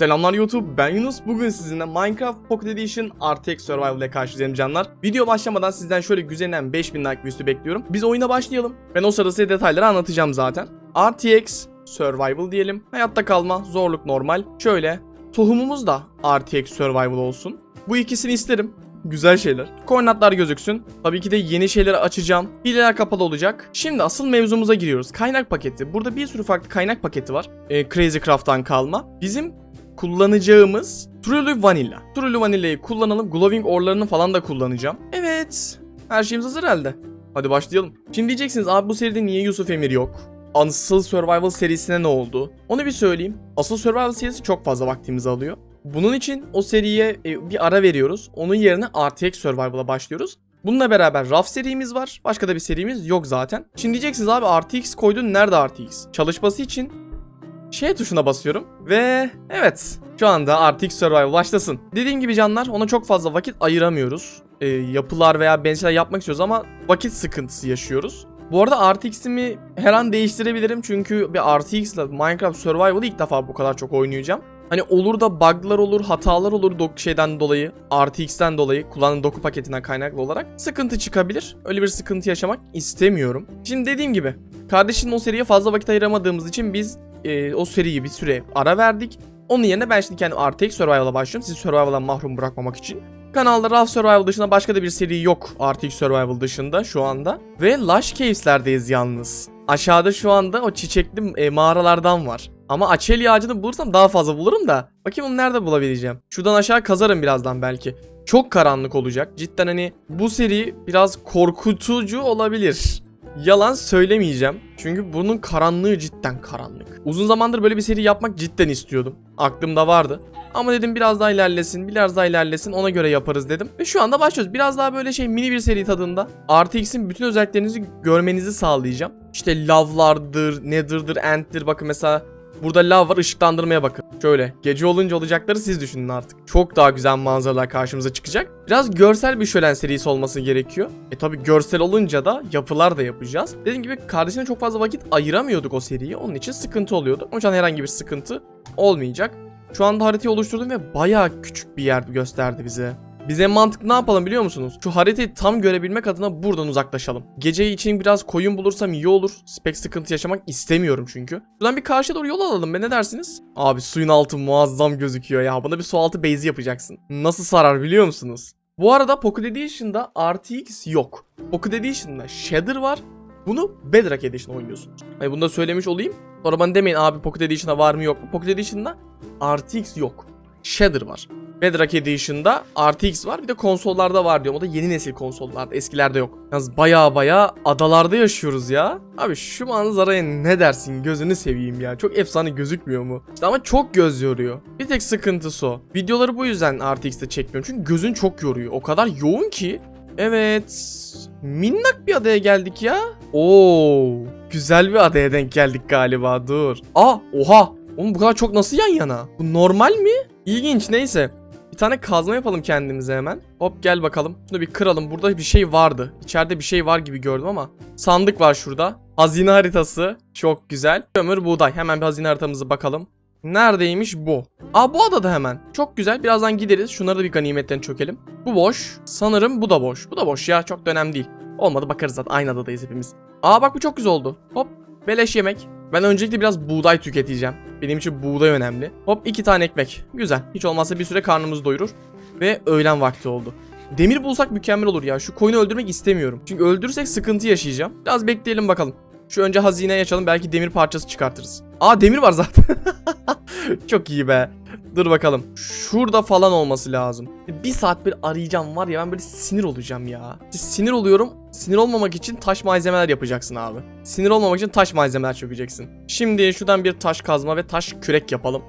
Selamlar YouTube, ben Yunus. Bugün sizinle Minecraft Pocket Edition RTX Survival ile karşılayacağım canlar. Video başlamadan sizden şöyle güzelinden 5000 like üstü bekliyorum. Biz oyuna başlayalım. Ben o sırada size detayları anlatacağım zaten. RTX Survival diyelim. Hayatta kalma, zorluk normal. Şöyle, tohumumuz da RTX Survival olsun. Bu ikisini isterim. Güzel şeyler. Koordinatlar gözüksün. Tabii ki de yeni şeyleri açacağım. Hileler kapalı olacak. Şimdi asıl mevzumuza giriyoruz. Kaynak paketi. Burada bir sürü farklı kaynak paketi var. Ee, Crazy Craft'tan kalma. Bizim kullanacağımız Truly Vanilla. Truly Vanilla'yı kullanalım. Glowing orlarını falan da kullanacağım. Evet. Her şeyimiz hazır herhalde. Hadi başlayalım. Şimdi diyeceksiniz abi bu seride niye Yusuf Emir yok? Asıl Survival serisine ne oldu? Onu bir söyleyeyim. Asıl Survival serisi çok fazla vaktimizi alıyor. Bunun için o seriye e, bir ara veriyoruz. Onun yerine RTX Survival'a başlıyoruz. Bununla beraber RAF serimiz var. Başka da bir serimiz yok zaten. Şimdi diyeceksiniz abi RTX koydun nerede RTX? Çalışması için şey tuşuna basıyorum ve evet şu anda RTX Survival başlasın. Dediğim gibi canlar ona çok fazla vakit ayıramıyoruz. Ee, yapılar veya benzer yapmak istiyoruz ama vakit sıkıntısı yaşıyoruz. Bu arada RTX'imi her an değiştirebilirim çünkü bir RTX ile Minecraft Survival'ı ilk defa bu kadar çok oynayacağım. Hani olur da bug'lar olur, hatalar olur dok şeyden dolayı, RTX'ten dolayı, kullandığım doku paketinden kaynaklı olarak sıkıntı çıkabilir. Öyle bir sıkıntı yaşamak istemiyorum. Şimdi dediğim gibi, kardeşinin o seriye fazla vakit ayıramadığımız için biz e, o seriyi bir süre ara verdik. Onun yerine ben şimdi kendim RTX Survival'a başlıyorum. Sizi Survival'dan mahrum bırakmamak için. Kanalda Raw Survival dışında başka da bir seri yok RTX Survival dışında şu anda. Ve Lush Caves'lerdeyiz yalnız. Aşağıda şu anda o çiçekli e, mağaralardan var. Ama açeli ağacını bulursam daha fazla bulurum da. Bakayım onu nerede bulabileceğim. Şuradan aşağı kazarım birazdan belki. Çok karanlık olacak. Cidden hani bu seri biraz korkutucu olabilir. Yalan söylemeyeceğim. Çünkü bunun karanlığı cidden karanlık. Uzun zamandır böyle bir seri yapmak cidden istiyordum. Aklımda vardı. Ama dedim biraz daha ilerlesin, biraz daha ilerlesin ona göre yaparız dedim. Ve şu anda başlıyoruz. Biraz daha böyle şey mini bir seri tadında. RTX'in bütün özelliklerinizi görmenizi sağlayacağım. İşte lavlardır, nether'dır, end'tir. Bakın mesela burada lav var ışıklandırmaya bakın. Şöyle gece olunca olacakları siz düşünün artık. Çok daha güzel manzaralar karşımıza çıkacak. Biraz görsel bir şölen serisi olması gerekiyor. E tabi görsel olunca da yapılar da yapacağız. Dediğim gibi kardeşine çok fazla vakit ayıramıyorduk o seriye. Onun için sıkıntı oluyordu. Ama şu an herhangi bir sıkıntı olmayacak. Şu anda haritayı oluşturdum ve bayağı küçük bir yer gösterdi bize. Biz en mantıklı ne yapalım biliyor musunuz? Şu haritayı tam görebilmek adına buradan uzaklaşalım. Gece için biraz koyun bulursam iyi olur. Pek sıkıntı yaşamak istemiyorum çünkü. Buradan bir karşıya doğru yol alalım be ne dersiniz? Abi suyun altı muazzam gözüküyor ya. Buna bir su altı base'i yapacaksın. Nasıl sarar biliyor musunuz? Bu arada Pocket Edition'da RTX yok. Pocket Edition'da Shader var. Bunu Bedrock Edition oynuyorsunuz. Hani bunu da söylemiş olayım. Sonra bana demeyin abi Pocket Edition'da var mı yok mu? Pocket Edition'da RTX yok. Shader var. Bedrock Edition'da RTX var. Bir de konsollarda var diyorum. O da yeni nesil konsollarda. Eskilerde yok. Yalnız baya baya adalarda yaşıyoruz ya. Abi şu manzaraya ne dersin? Gözünü seveyim ya. Çok efsane gözükmüyor mu? İşte ama çok göz yoruyor. Bir tek sıkıntısı o. Videoları bu yüzden RTX'te çekmiyorum. Çünkü gözün çok yoruyor. O kadar yoğun ki. Evet. Minnak bir adaya geldik ya. Oo. Güzel bir adaya denk geldik galiba. Dur. Aa, oha. Oğlum bu kadar çok nasıl yan yana? Bu normal mi? İlginç neyse. Tane kazma yapalım kendimize hemen. Hop gel bakalım. Şunu bir kıralım. Burada bir şey vardı. İçeride bir şey var gibi gördüm ama. Sandık var şurada. Hazine haritası. Çok güzel. Kömür buğday. Hemen bir hazine haritamıza bakalım. Neredeymiş bu? Aa bu adada hemen. Çok güzel. Birazdan gideriz. Şunları da bir ganimetten çökelim. Bu boş. Sanırım bu da boş. Bu da boş ya. Çok da önemli değil. Olmadı bakarız zaten. Aynı adadayız hepimiz. Aa bak bu çok güzel oldu. Hop. Beleş yemek. Ben öncelikle biraz buğday tüketeceğim. Benim için buğday önemli. Hop iki tane ekmek. Güzel. Hiç olmazsa bir süre karnımızı doyurur. Ve öğlen vakti oldu. Demir bulsak mükemmel olur ya. Şu koyunu öldürmek istemiyorum. Çünkü öldürürsek sıkıntı yaşayacağım. Biraz bekleyelim bakalım. Şu önce hazineye açalım. Belki demir parçası çıkartırız. Aa demir var zaten. Çok iyi be. Dur bakalım. Şurada falan olması lazım. Bir saat bir arayacağım var ya ben böyle sinir olacağım ya. Sinir oluyorum. Sinir olmamak için taş malzemeler yapacaksın abi. Sinir olmamak için taş malzemeler çökeceksin. Şimdi şuradan bir taş kazma ve taş kürek yapalım.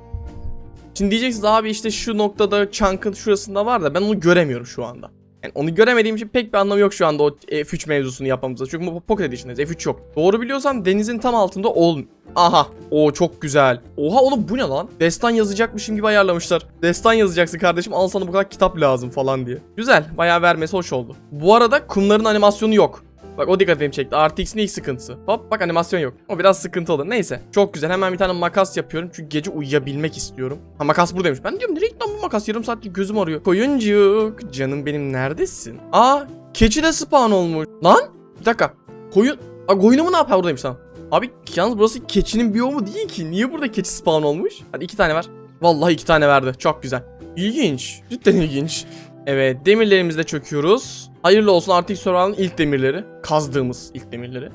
Şimdi diyeceksiniz abi işte şu noktada çankın şurasında var da ben onu göremiyorum şu anda. Yani onu göremediğim için pek bir anlamı yok şu anda o F3 mevzusunu yapmamızda. Çünkü bu Pocket Edition'dayız. F3 yok. Doğru biliyorsam denizin tam altında ol. Aha. O çok güzel. Oha oğlum bu ne lan? Destan yazacakmışım gibi ayarlamışlar. Destan yazacaksın kardeşim. Al sana bu kadar kitap lazım falan diye. Güzel. Bayağı vermesi hoş oldu. Bu arada kumların animasyonu yok. Bak o dikkatimi çekti. RTX'in ilk sıkıntısı. Hop bak animasyon yok. O biraz sıkıntı olur. Neyse. Çok güzel. Hemen bir tane makas yapıyorum. Çünkü gece uyuyabilmek istiyorum. Ha makas buradaymış. Ben diyorum nereye gitti bu makas? Yarım saattir gözüm arıyor. Koyuncuk. Canım benim neredesin? Aa keçi de spawn olmuş. Lan bir dakika. Koyun. Aa koyunumu ne yapar buradaymış tamam. Abi yalnız burası keçinin biyomu değil ki. Niye burada keçi spawn olmuş? Hadi iki tane ver. Vallahi iki tane verdi. Çok güzel. İlginç. Cidden ilginç. Evet demirlerimizi de çöküyoruz. Hayırlı olsun artık Survival'ın ilk demirleri. Kazdığımız ilk demirleri.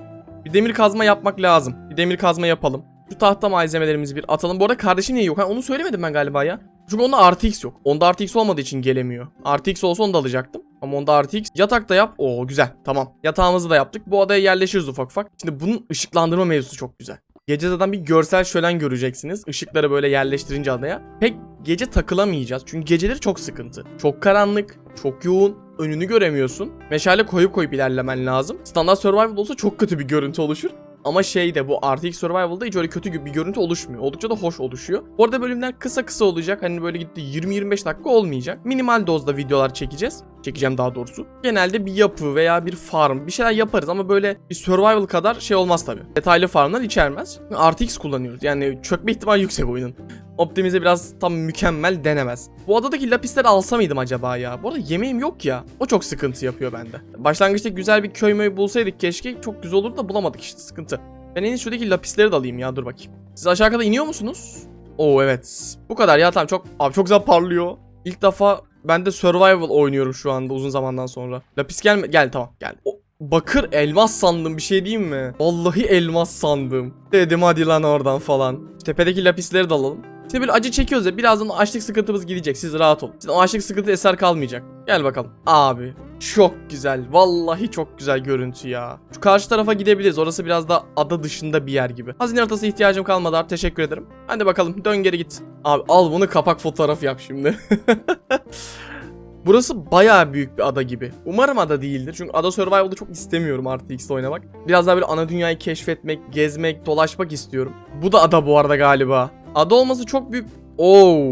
Bir demir kazma yapmak lazım. Bir demir kazma yapalım. Şu tahta malzemelerimizi bir atalım. Bu arada kardeşim niye yok? Ha, onu söylemedim ben galiba ya. Çünkü onda RTX yok. Onda RTX olmadığı için gelemiyor. RTX olsa onu da alacaktım. Ama onda RTX. Yatak da yap. Oo güzel. Tamam. Yatağımızı da yaptık. Bu adaya yerleşiriz ufak ufak. Şimdi bunun ışıklandırma mevzusu çok güzel. Gece zaten bir görsel şölen göreceksiniz. Işıkları böyle yerleştirince adaya. Pek gece takılamayacağız. Çünkü geceleri çok sıkıntı. Çok karanlık, çok yoğun, önünü göremiyorsun. Meşale koyup koyup ilerlemen lazım. Standart survival olsa çok kötü bir görüntü oluşur. Ama şeyde bu RTX Survival'da hiç öyle kötü bir görüntü oluşmuyor. Oldukça da hoş oluşuyor. Bu arada bölümler kısa kısa olacak. Hani böyle gitti 20-25 dakika olmayacak. Minimal dozda videolar çekeceğiz. Çekeceğim daha doğrusu. Genelde bir yapı veya bir farm bir şeyler yaparız ama böyle bir survival kadar şey olmaz tabi. Detaylı farmlar içermez. RTX kullanıyoruz. Yani çökme ihtimali yüksek oyunun. Optimize biraz tam mükemmel denemez. Bu adadaki lapisleri alsa mıydım acaba ya? Bu arada yemeğim yok ya. O çok sıkıntı yapıyor bende. Başlangıçta güzel bir köy möy bulsaydık keşke. Çok güzel olur da bulamadık işte sıkıntı. Ben en şuradaki lapisleri de alayım ya dur bakayım. Siz aşağı kadar iniyor musunuz? Oo evet. Bu kadar ya tamam çok abi çok güzel parlıyor. İlk defa ben de survival oynuyorum şu anda uzun zamandan sonra. Lapis gelme gel tamam gel. O, bakır elmas sandım bir şey diyeyim mi? Vallahi elmas sandım. Dedim hadi lan oradan falan. Tepedeki lapisleri de alalım. İşte böyle acı çekiyoruz ya birazdan açlık sıkıntımız gidecek siz rahat olun. Sizin o açlık sıkıntı eser kalmayacak. Gel bakalım. Abi çok güzel. Vallahi çok güzel görüntü ya. Şu karşı tarafa gidebiliriz. Orası biraz da ada dışında bir yer gibi. Hazine haritası ihtiyacım kalmadı artık. Teşekkür ederim. Hadi bakalım dön geri git. Abi al bunu kapak fotoğrafı yap şimdi. Burası bayağı büyük bir ada gibi. Umarım ada değildir. Çünkü ada survival'da çok istemiyorum RTX'de oynamak. Biraz daha böyle ana dünyayı keşfetmek, gezmek, dolaşmak istiyorum. Bu da ada bu arada galiba. Ada olması çok büyük. Oo.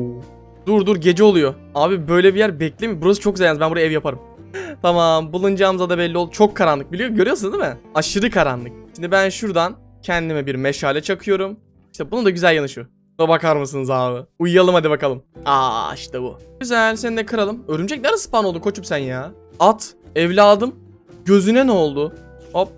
Dur dur gece oluyor. Abi böyle bir yer beklemiyor. Burası çok güzel yalnız ben buraya ev yaparım. tamam bulunacağımız ada belli oldu. Çok karanlık biliyor görüyorsun değil mi? Aşırı karanlık. Şimdi ben şuradan kendime bir meşale çakıyorum. İşte bunun da güzel yanı şu. Buna bakar mısınız abi? Uyuyalım hadi bakalım. Aa işte bu. Güzel seni de kıralım. Örümcek nerede spawn oldu koçum sen ya? At evladım. Gözüne ne oldu? Hop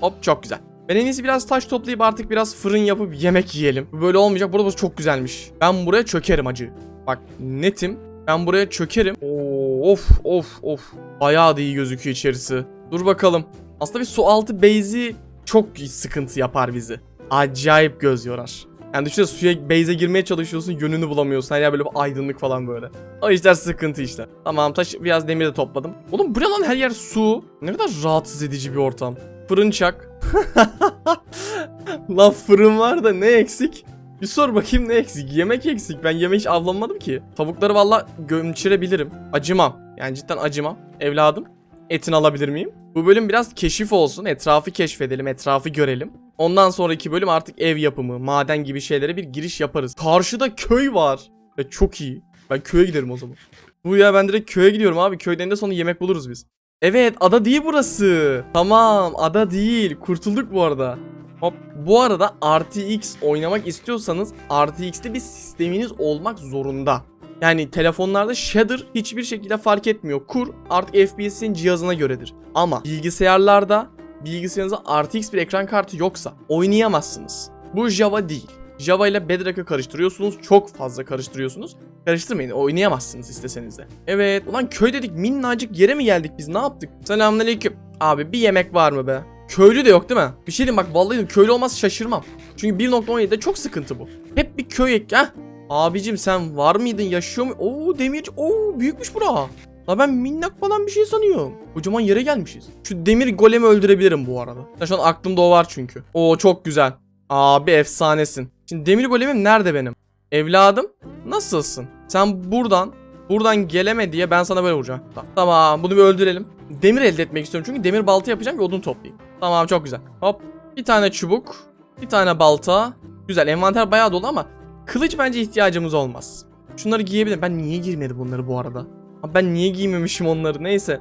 hop çok güzel. Ben en iyisi biraz taş toplayıp artık biraz fırın yapıp yemek yiyelim. Böyle olmayacak. Burada çok güzelmiş. Ben buraya çökerim acı. Bak netim. Ben buraya çökerim. Oo, of of of. Bayağı da iyi gözüküyor içerisi. Dur bakalım. Aslında bir su altı base'i çok sıkıntı yapar bizi. Acayip göz yorar. Yani düşünsene suya base'e girmeye çalışıyorsun yönünü bulamıyorsun. Her yer böyle bir aydınlık falan böyle. O işler sıkıntı işte. Tamam taş biraz demir de topladım. Oğlum bu ne lan her yer su. Ne kadar rahatsız edici bir ortam. Fırın çak. lan fırın var da ne eksik? Bir sor bakayım ne eksik? Yemek eksik. Ben yemek hiç avlanmadım ki. Tavukları valla gömçürebilirim. Acımam. Yani cidden acımam. Evladım. Etini alabilir miyim? Bu bölüm biraz keşif olsun. Etrafı keşfedelim. Etrafı görelim. Ondan sonraki bölüm artık ev yapımı, maden gibi şeylere bir giriş yaparız. Karşıda köy var. Ve çok iyi. Ben köye giderim o zaman. Bu ya ben direkt köye gidiyorum abi. Köyden de sonra yemek buluruz biz. Evet ada değil burası. Tamam ada değil. Kurtulduk bu arada. Hop. Bu arada RTX oynamak istiyorsanız RTX'te bir sisteminiz olmak zorunda. Yani telefonlarda shader hiçbir şekilde fark etmiyor. Kur artık FPS'in cihazına göredir. Ama bilgisayarlarda bilgisayarınızda RTX bir ekran kartı yoksa oynayamazsınız. Bu Java değil. Java ile Bedrock'ı karıştırıyorsunuz. Çok fazla karıştırıyorsunuz. Karıştırmayın oynayamazsınız isteseniz de. Evet ulan köy dedik minnacık yere mi geldik biz ne yaptık? Selamünaleyküm. Abi bir yemek var mı be? Köylü de yok değil mi? Bir şey diyeyim bak vallahi köylü olmaz şaşırmam. Çünkü 1.17'de çok sıkıntı bu. Hep bir köy ek ha. Abicim sen var mıydın yaşıyor mu? Oo demirci. Oo büyükmüş bura. La ben minnak falan bir şey sanıyorum. Kocaman yere gelmişiz. Şu demir golemi öldürebilirim bu arada. Ya şu an aklımda o var çünkü. Oo çok güzel. Abi efsanesin. Şimdi demir golemim nerede benim? Evladım nasılsın? Sen buradan buradan geleme diye ben sana böyle vuracağım. Tamam, bunu bir öldürelim. Demir elde etmek istiyorum çünkü demir balta yapacağım ve odun toplayayım. Tamam çok güzel. Hop bir tane çubuk. Bir tane balta. Güzel envanter bayağı dolu ama kılıç bence ihtiyacımız olmaz. Şunları giyebilirim. Ben niye girmedi bunları bu arada? Ben niye giymemişim onları neyse.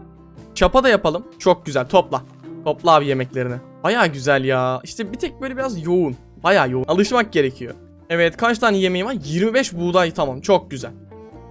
Çapa da yapalım. Çok güzel topla. Topla abi yemeklerini. Baya güzel ya. İşte bir tek böyle biraz yoğun. Baya yoğun. Alışmak gerekiyor. Evet kaç tane yemeğim var? 25 buğday tamam çok güzel.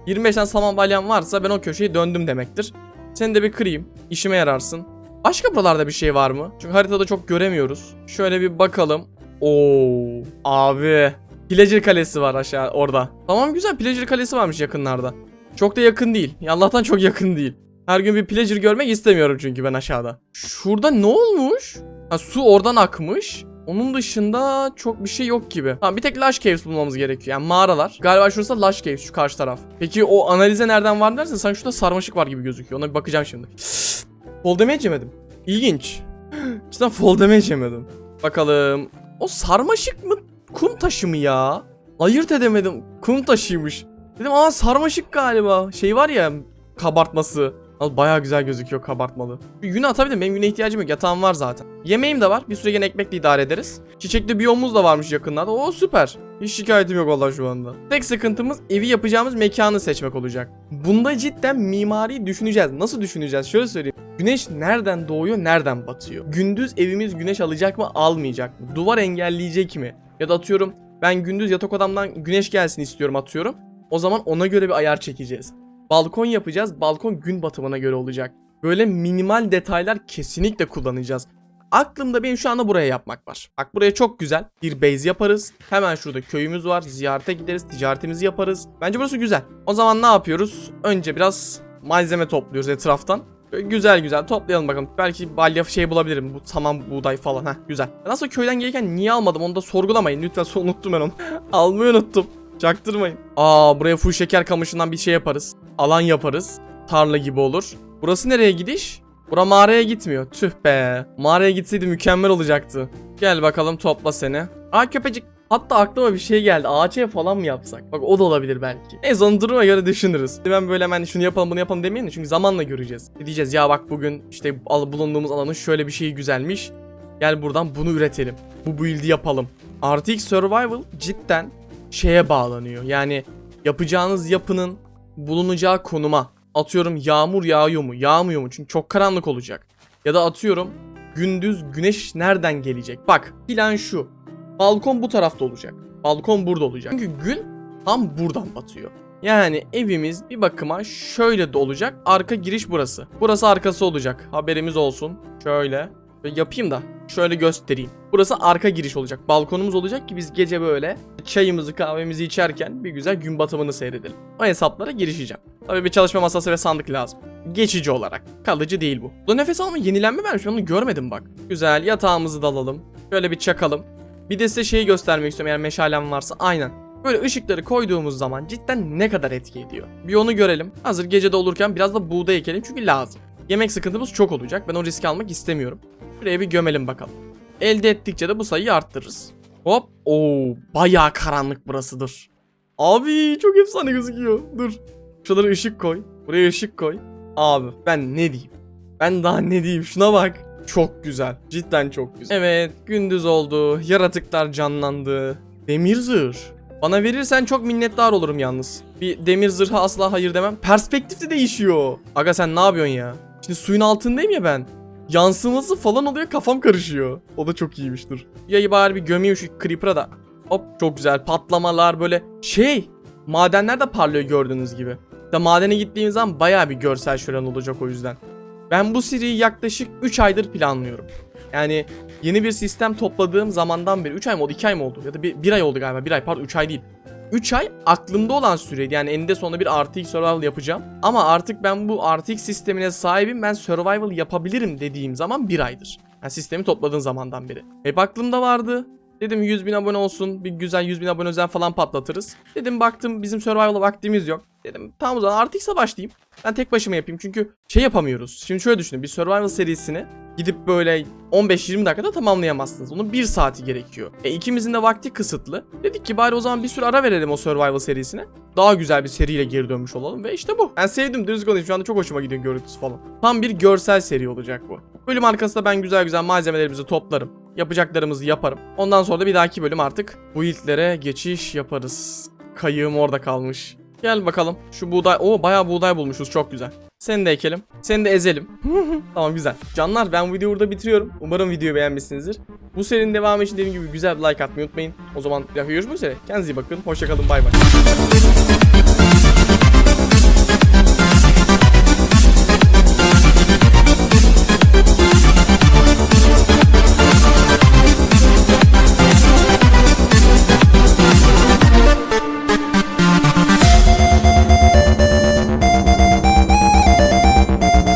25 tane saman balyan varsa ben o köşeyi döndüm demektir. Seni de bir kırayım. İşime yararsın. Başka buralarda bir şey var mı? Çünkü haritada çok göremiyoruz. Şöyle bir bakalım. Oo abi. Pillager Kalesi var aşağı orada. Tamam güzel Pillager Kalesi varmış yakınlarda. Çok da yakın değil. Allah'tan çok yakın değil. Her gün bir Pillager görmek istemiyorum çünkü ben aşağıda. Şurada ne olmuş? Ha, su oradan akmış. Onun dışında çok bir şey yok gibi. Tamam bir tek Lush Caves bulmamız gerekiyor. Yani mağaralar. Galiba şurası da Lush Caves şu karşı taraf. Peki o analize nereden var dersen sanki şurada sarmaşık var gibi gözüküyor. Ona bir bakacağım şimdi. Fall damage yemedim. İlginç. Cidden fall damage yemedim. Bakalım. O sarmaşık mı? Kum taşı mı ya? Ayırt edemedim. Kum taşıymış. Dedim aa sarmaşık galiba. Şey var ya kabartması. Al bayağı güzel gözüküyor kabartmalı. Güne atabilirim. Benim güne ihtiyacım yok. Yatağım var zaten. Yemeğim de var. Bir süre gene ekmekle idare ederiz. Çiçekli biyomumuz da varmış yakınlarda. Oo süper. Hiç şikayetim yok vallahi şu anda. Tek sıkıntımız evi yapacağımız mekanı seçmek olacak. Bunda cidden mimariyi düşüneceğiz. Nasıl düşüneceğiz? Şöyle söyleyeyim. Güneş nereden doğuyor, nereden batıyor? Gündüz evimiz güneş alacak mı, almayacak mı? Duvar engelleyecek mi? Ya da atıyorum ben gündüz yatak odamdan güneş gelsin istiyorum atıyorum. O zaman ona göre bir ayar çekeceğiz. Balkon yapacağız. Balkon gün batımına göre olacak. Böyle minimal detaylar kesinlikle kullanacağız. Aklımda benim şu anda buraya yapmak var. Bak buraya çok güzel. Bir base yaparız. Hemen şurada köyümüz var. Ziyarete gideriz. Ticaretimizi yaparız. Bence burası güzel. O zaman ne yapıyoruz? Önce biraz malzeme topluyoruz etraftan. Böyle güzel güzel toplayalım bakalım. Belki balya şey bulabilirim. Bu tamam buğday falan. Heh güzel. Nasıl köyden gelirken niye almadım onu da sorgulamayın. Lütfen unuttum ben onu. Almayı unuttum. Çaktırmayın. Aa buraya full şeker kamışından bir şey yaparız. Alan yaparız. Tarla gibi olur. Burası nereye gidiş? Bura mağaraya gitmiyor. Tüh be. Mağaraya gitseydi mükemmel olacaktı. Gel bakalım topla seni. Aa köpecik. Hatta aklıma bir şey geldi. Ağaç ev falan mı yapsak? Bak o da olabilir belki. Neyse onu duruma göre düşünürüz. Ben böyle hemen şunu yapalım bunu yapalım demeyin de çünkü zamanla göreceğiz. Diyeceğiz ya bak bugün işte bulunduğumuz alanın şöyle bir şeyi güzelmiş. Gel buradan bunu üretelim. Bu build'i yapalım. RTX Survival cidden şeye bağlanıyor. Yani yapacağınız yapının bulunacağı konuma. Atıyorum yağmur yağıyor mu, yağmıyor mu? Çünkü çok karanlık olacak. Ya da atıyorum gündüz güneş nereden gelecek? Bak plan şu. Balkon bu tarafta olacak. Balkon burada olacak. Çünkü gün tam buradan batıyor. Yani evimiz bir bakıma şöyle de olacak. Arka giriş burası. Burası arkası olacak. Haberimiz olsun. Şöyle. Ve yapayım da şöyle göstereyim. Burası arka giriş olacak. Balkonumuz olacak ki biz gece böyle çayımızı kahvemizi içerken bir güzel gün batımını seyredelim. O hesaplara girişeceğim. Tabii bir çalışma masası ve sandık lazım. Geçici olarak. Kalıcı değil bu. Bu nefes alma yenilenme vermiş. Ben onu görmedim bak. Güzel yatağımızı da alalım. Şöyle bir çakalım. Bir de size şeyi göstermek istiyorum eğer meşalem varsa. Aynen. Böyle ışıkları koyduğumuz zaman cidden ne kadar etki ediyor. Bir onu görelim. Hazır gecede olurken biraz da buğday ekelim çünkü lazım. Yemek sıkıntımız çok olacak. Ben o riski almak istemiyorum. Şuraya bir gömelim bakalım. Elde ettikçe de bu sayıyı arttırırız. Hop. Oo, bayağı karanlık burasıdır. Abi çok efsane gözüküyor. Dur. Şuralara ışık koy. Buraya ışık koy. Abi ben ne diyeyim? Ben daha ne diyeyim? Şuna bak. Çok güzel. Cidden çok güzel. Evet, gündüz oldu. Yaratıklar canlandı. Demir zırh. Bana verirsen çok minnettar olurum yalnız. Bir demir zırha asla hayır demem. Perspektif de değişiyor. Aga sen ne yapıyorsun ya? Şimdi suyun altındayım ya ben. Yansıması falan oluyor kafam karışıyor. O da çok iyiymiştir. Yayı bari bir gömeyim şu creeper'a da. Hop çok güzel patlamalar böyle şey. Madenler de parlıyor gördüğünüz gibi. Da madene gittiğimiz zaman baya bir görsel şölen olacak o yüzden. Ben bu seriyi yaklaşık 3 aydır planlıyorum. Yani yeni bir sistem topladığım zamandan beri 3 ay mı oldu 2 ay mı oldu ya da 1 ay oldu galiba 1 ay pardon 3 ay değil. 3 ay aklımda olan süreydi yani eninde sonunda bir RTX Survival yapacağım. Ama artık ben bu RTX sistemine sahibim ben Survival yapabilirim dediğim zaman 1 aydır. Yani sistemi topladığın zamandan beri. Hep aklımda vardı. Dedim 100 bin abone olsun bir güzel 100 bin abone özel falan patlatırız. Dedim baktım bizim Survival'a vaktimiz yok. Dedim tamam o zaman RTX'e başlayayım. Ben tek başıma yapayım çünkü şey yapamıyoruz. Şimdi şöyle düşünün bir Survival serisini gidip böyle 15-20 dakikada tamamlayamazsınız. Onun 1 saati gerekiyor. E ikimizin de vakti kısıtlı. Dedik ki bari o zaman bir süre ara verelim o Survival serisine. Daha güzel bir seriyle geri dönmüş olalım ve işte bu. Ben sevdim düz konuşayım şu anda çok hoşuma gidiyor görüntüsü falan. Tam bir görsel seri olacak bu. Bölüm arkasında ben güzel güzel malzemelerimizi toplarım. Yapacaklarımızı yaparım. Ondan sonra da bir dahaki bölüm artık bu ilklere geçiş yaparız. Kayığım orada kalmış. Gel bakalım. Şu buğday. Oo bayağı buğday bulmuşuz. Çok güzel. Seni de ekelim. Seni de ezelim. tamam güzel. Canlar ben videoyu burada bitiriyorum. Umarım videoyu beğenmişsinizdir. Bu serinin devamı için dediğim gibi güzel bir like atmayı unutmayın. O zaman bir dakika görüşmek üzere. Kendinize iyi bakın. Hoşçakalın. Bay bay.